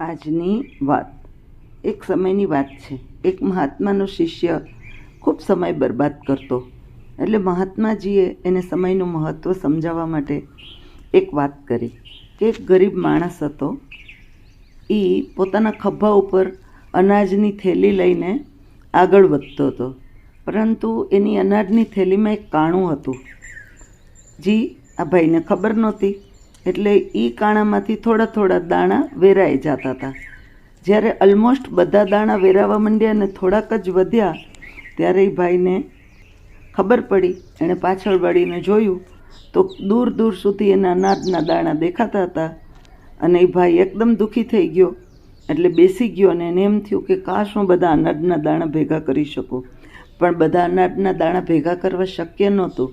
આજની વાત. એક સમયની વાત છે. એક મહાત્માનો શિષ્ય ખૂબ સમય બરબાદ કરતો. એટલે મહાત્માજીએ એને સમયનું મહત્ત્વ સમજાવવા માટે એક વાત કરી કે એક ગરીબ માણસ હતો. એ પોતાના ખભા ઉપર અનાજની થેલી લઈને આગળ વધતો હતો. પરંતુ એની અનાજની થેલીમાં એક કાણું હતું. જી, આ ભાઈને ખબર નહોતી. એટલે એ કાણામાંથી થોડા થોડા દાણા વેરાઈ જતા હતા. જ્યારે ઓલમોસ્ટ બધા દાણા વેરાવા માંડ્યા અને થોડાક જ વધ્યા, ત્યારે એ ભાઈને ખબર પડી. એણે પાછળ વળીને જોયું તો દૂર દૂર સુધી એના અનાજના દાણા દેખાતા હતા અને એ ભાઈ એકદમ દુઃખી થઈ ગયો. એટલે બેસી ગયો અને એને એમ થયું કે કાશ હું બધા અનાજના દાણા ભેગા કરી શકું? પણ બધા અનાજના દાણા ભેગા કરવા શક્ય નહોતું.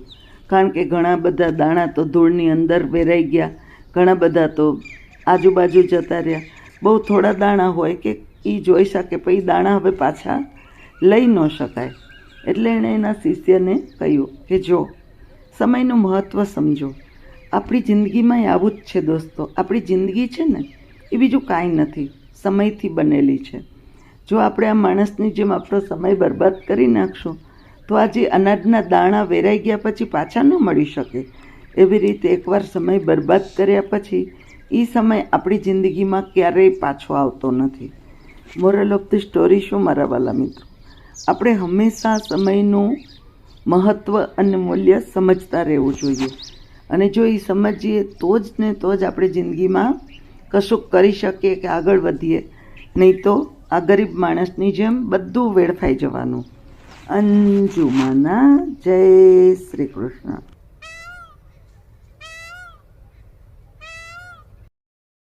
કારણ કે ઘણા બધા દાણા તો ધૂળની અંદર વેરાઈ ગયા, ઘણા બધા તો આજુબાજુ જતા રહ્યા. બહુ થોડા દાણા હોય કે એ જોઈ શકે પછી દાણા હવે પાછા લઈ ન શકાય. એટલે એણે એના શિષ્યને કહ્યું કે જો, સમયનું મહત્ત્વ સમજો. આપણી જિંદગીમાં આવું જ છે દોસ્તો. આપણી જિંદગી છે ને, એ બીજું કાંઈ નથી. સમયથી બનેલી છે. જો આપણે આ માણસની જેમ આપણો સમય બરબાદ કરી નાખશું તો આજે અનાજના દાણા વેરાઈ ગયા પછી પાછા ન મળી શકે. એવી રીતે એકવાર સમય બરબાદ કર્યા પછી એ સમય આપણી જિંદગીમાં ક્યારેય પાછો આવતો નથી. મોરલ ઓફ ધ સ્ટોરી શું, મારા વાલા મિત્રો? આપણે હંમેશા સમયનું મહત્ત્વ અને મૂલ્ય સમજતા રહેવું જોઈએ. અને જો એ સમજીએ, તો જ ને તો જ આપણે જિંદગીમાં કશુંક કરી શકીએ કે આગળ વધીએ. નહીં તો આ ગરીબ માણસની જેમ બધું વેડફાઈ જવાનું. અંજુમાના જય શ્રી કૃષ્ણ